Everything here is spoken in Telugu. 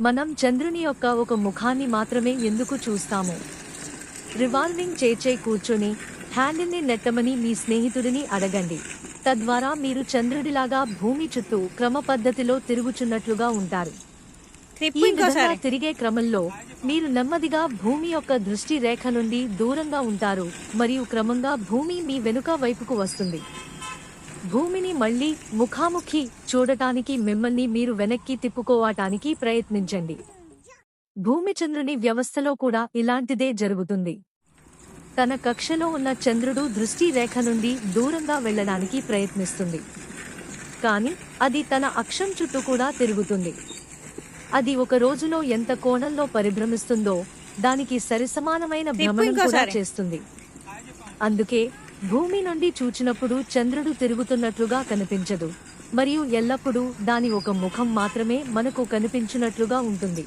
మనం చంద్రుని యొక్క ఒక ముఖాన్ని మాత్రమే ఎందుకు చూస్తాము? రివాల్వింగ్ చేచే కూర్చొని హ్యాండిల్ని నెట్టమని మీ స్నేహితుడిని అడగండి. తద్వారా మీరు చంద్రుడిలాగా భూమి చుట్టూ క్రమ పద్ధతిలో తిరుగుచున్నట్లుగా ఉంటారు. ఈ విధంగా తిరిగే క్రమంలో మీరు నెమ్మదిగా భూమి యొక్క దృష్టి రేఖ నుండి దూరంగా ఉంటారు మరియు క్రమంగా భూమి మీ వెనుక వైపుకు వస్తుంది. భూమిని మళ్ళీ ముఖాముఖి చూడటానికి మిమ్మల్ని మీరు వెనక్కి తిప్పుకోవటానికి ప్రయత్నించండి. భూమి చంద్రుని వ్యవస్థలో కూడా ఇలాంటిదే జరుగుతుంది. తన కక్షలో ఉన్న చంద్రుడు దృష్టి రేఖ నుండి దూరంగా వెళ్ళడానికి ప్రయత్నిస్తుంది. కానీ అది తన అక్షం చుట్టూ కూడా తిరుగుతుంది. అది ఒక రోజులో ఎంత కోణంలో పరిభ్రమిస్తుందో దానికి సరిసమానమైన భ్రమణం కూడా. చేస్తుంది. అందుకే భూమి నుండి చూచినప్పుడు చంద్రుడు తిరుగుతున్నట్లుగా కనిపించదు. మరియు ఎల్లప్పుడూ దాని ఒక ముఖం మాత్రమే మనకు కనిపించినట్లుగా ఉంటుంది.